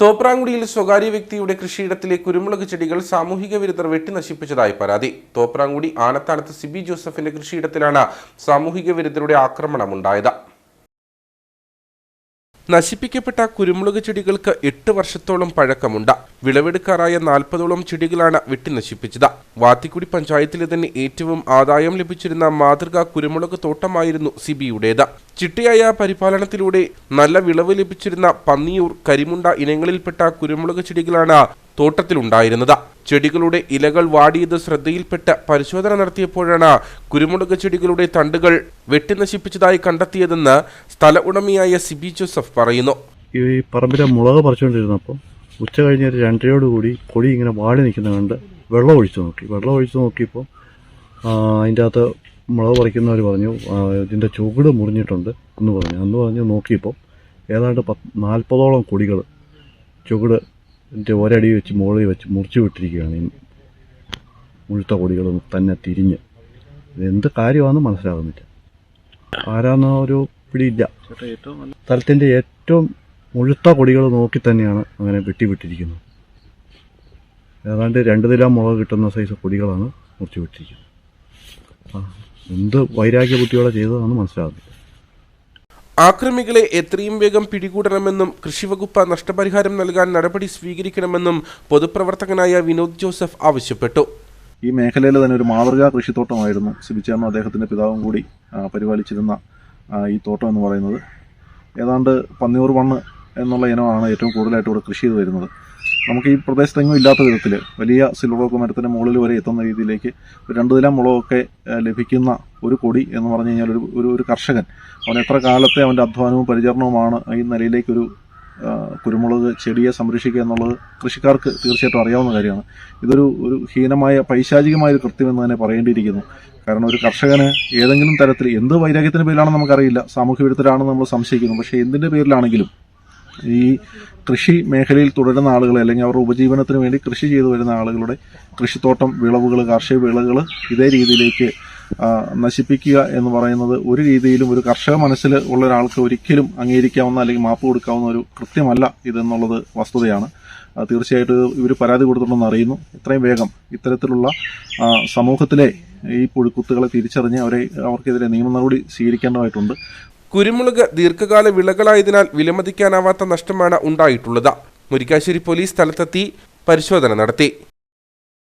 തോപ്രാങ്കുടിയിൽ സ്വകാര്യ വ്യക്തിയുടെ കൃഷിയിടത്തിലെ കുരുമുളക് ചെടികൾ സാമൂഹിക വിരുദ്ധർ വെട്ടി നശിപ്പിച്ചതായി പരാതി. തോപ്രാങ്കുടി ആനത്താനത്ത് സിബി ജോസഫിന്റെ കൃഷിയിടത്തിലാണ് സാമൂഹിക വിരുദ്ധരുടെ ആക്രമണമുണ്ടായത് നശിപ്പിക്കപ്പെട്ട കുരുമുളക് ചെടികൾക്ക് എട്ട് വർഷത്തോളം പഴക്കമുണ്ട്. വിളവെടുക്കാറായ നാൽപ്പതോളം ചെടികളാണ് വെട്ടിനശിപ്പിച്ചത്. വാത്തിക്കുടി പഞ്ചായത്തിലെ തന്നെ ഏറ്റവും ആദായം ലഭിച്ചിരുന്ന മാതൃകാ കുരുമുളക് തോട്ടമായിരുന്നു സിബിയുടേത്. ചിട്ടയായ പരിപാലനത്തിലൂടെ നല്ല വിളവ് ലഭിച്ചിരുന്ന പന്നിയൂർ കരിമുണ്ട ഇനങ്ങളിൽപ്പെട്ട കുരുമുളക് ചെടികളാണ് തോട്ടത്തിലുണ്ടായിരുന്നത്. ചെടികളുടെ ഇലകൾ വാടിയത് ശ്രദ്ധയിൽപ്പെട്ട പരിശോധന നടത്തിയപ്പോഴാണ് കുരുമുളക് ചെടികളുടെ തണ്ടുകൾ വെട്ടിനശിപ്പിച്ചതായി കണ്ടെത്തിയതെന്ന് സ്ഥല ഉടമയായ സിബി ജോസഫ് പറയുന്നു. ഈ പറമ്പിലെ മുളക് പറിച്ചുകൊണ്ടിരുന്നപ്പോൾ ഉച്ച കഴിഞ്ഞ ഒരു രണ്ടരയോട് കൂടി കൊടി ഇങ്ങനെ വാടി നിൽക്കുന്ന കണ്ട് വെള്ളം ഒഴിച്ചു നോക്കി. വെള്ളം ഒഴിച്ചു നോക്കിയപ്പോൾ അതിന്റെ അകത്ത് മുളക് പറിക്കുന്നവർ പറഞ്ഞു ഇതിന്റെ ചുവട് മുറിഞ്ഞിട്ടുണ്ട് എന്ന് പറഞ്ഞു. അന്ന് പറഞ്ഞു നോക്കിയപ്പോൾ ഏതാണ്ട് പത്ത് നാൽപ്പതോളം കൊടികൾ ചുവട് ഇതിന്റെ ഒരടി വെച്ച് മുകളിൽ വെച്ച് മുറിച്ചു വിട്ടിരിക്കുകയാണ്. ഈ മുഴുത്ത കൊടികളും തന്നെ തിരിഞ്ഞ്. ഇതെന്ത് കാര്യമാണെന്ന് മനസ്സിലാകുന്നില്ല. ആരാന്ന ഒരു പിടിയില്ല. സ്ഥലത്തിന്റെ ഏറ്റവും മുഴുത്ത കൊടികൾ നോക്കി തന്നെയാണ് അങ്ങനെ വെട്ടി വെട്ടിവിട്ടിരിക്കുന്നത്. ഏതാണ്ട് രണ്ട് നില മുളക് കിട്ടുന്ന സൈസ് കൊടികളാണ് മുറിച്ച് വിട്ടിരിക്കുന്നത്. എന്ത് വൈരാഗ്യ ബുദ്ധിയോടെ ചെയ്തതാണെന്ന് മനസ്സിലാകുന്നില്ല. ആക്രമികളെ എത്രയും വേഗം പിടികൂടണമെന്നും കൃഷിവകുപ്പ് നഷ്ടപരിഹാരം നൽകാൻ നടപടി സ്വീകരിക്കണമെന്നും പൊതുപ്രവർത്തകനായ വിനോദ് ജോസഫ് ആവശ്യപ്പെട്ടു. ഈ മേഖലയിൽ തന്നെ ഒരു മാതൃകാ കൃഷിത്തോട്ടമായിരുന്നു സിബിച്ചേർന്നും അദ്ദേഹത്തിന്റെ പിതാവും കൂടി പരിപാലിച്ചിരുന്ന ഈ തോട്ടം എന്ന് പറയുന്നത്. ഏതാണ്ട് പന്നിയൂർ മണ്ണ് എന്നുള്ള ഇനമാണ് ഏറ്റവും കൂടുതലായിട്ട് ഇവിടെ കൃഷി ചെയ്ത് വരുന്നത്. നമുക്ക് ഈ പ്രദേശത്തെങ്ങും ഇല്ലാത്ത വിധത്തിൽ വലിയ സിൽവർ ഓക്ക് മരത്തിന്റെ മുകളിൽ വരെ എത്തുന്ന രീതിയിലേക്ക് രണ്ട് നില മുളകൊക്കെ ലഭിക്കുന്ന ഒരു കൊടി എന്ന് പറഞ്ഞു കഴിഞ്ഞാൽ ഒരു ഒരു ഒരു കർഷകൻ. അവൻ എത്ര കാലത്തെ അവന്റെ അധ്വാനവും പരിചരണവുമാണ് ഈ നിലയിലേക്കൊരു കുരുമുളക് ചെടിയെ സംരക്ഷിക്കുക എന്നുള്ളത് കൃഷിക്കാർക്ക് തീർച്ചയായിട്ടും അറിയാവുന്ന കാര്യമാണ്. ഇതൊരു ഒരു ഹീനമായ പൈശാചികമായ ഒരു കൃത്യം എന്ന് തന്നെ പറയേണ്ടിയിരിക്കുന്നു. കാരണം ഒരു കർഷകന് ഏതെങ്കിലും തരത്തിൽ എന്ത് വൈരാഗ്യത്തിന്റെ പേരിലാണെന്ന് നമുക്കറിയില്ല. സാമൂഹ്യ വിരുദ്ധരാണെന്ന് നമ്മൾ സംശയിക്കുന്നു. പക്ഷേ എന്തിന്റെ പേരിലാണെങ്കിലും ഈ കൃഷി മേഖലയിൽ തുടരുന്ന ആളുകളെ അല്ലെങ്കിൽ അവരുടെ ഉപജീവനത്തിന് വേണ്ടി കൃഷി ചെയ്തു വരുന്ന ആളുകളുടെ കൃഷിത്തോട്ടം വിളവുകൾ കാർഷിക വിളകൾ ഇതേ രീതിയിലേക്ക് നശിപ്പിക്കുക എന്ന് പറയുന്നത് ഒരു രീതിയിലും ഒരു കർഷക മനസ്സിൽ ഉള്ള ഒരാൾക്ക് ഒരിക്കലും അംഗീകരിക്കാവുന്ന അല്ലെങ്കിൽ മാപ്പ് കൊടുക്കാവുന്ന ഒരു കൃത്യമല്ല ഇതെന്നുള്ളത് വസ്തുതയാണ്. തീർച്ചയായിട്ടും ഇവർ പരാതി കൊടുത്തിട്ടുണ്ടെന്ന് അറിയുന്നു. എത്രയും വേഗം ഇത്തരത്തിലുള്ള സമൂഹത്തിലെ ഈ പുഴുക്കുത്തുകളെ തിരിച്ചറിഞ്ഞ് അവരെ അവർക്കെതിരെ നിയമ നടപടി സ്വീകരിക്കേണ്ടതായിട്ടുണ്ട്. കുരുമുളക് ദീർഘകാല വിളകളായതിനാൽ വിലമതിക്കാനാവാത്ത നഷ്ടമാണ് ഉണ്ടായിട്ടുള്ളത്. മുരിക്കാശ്ശേരി പോലീസ് സ്ഥലത്തെത്തി പരിശോധന നടത്തി.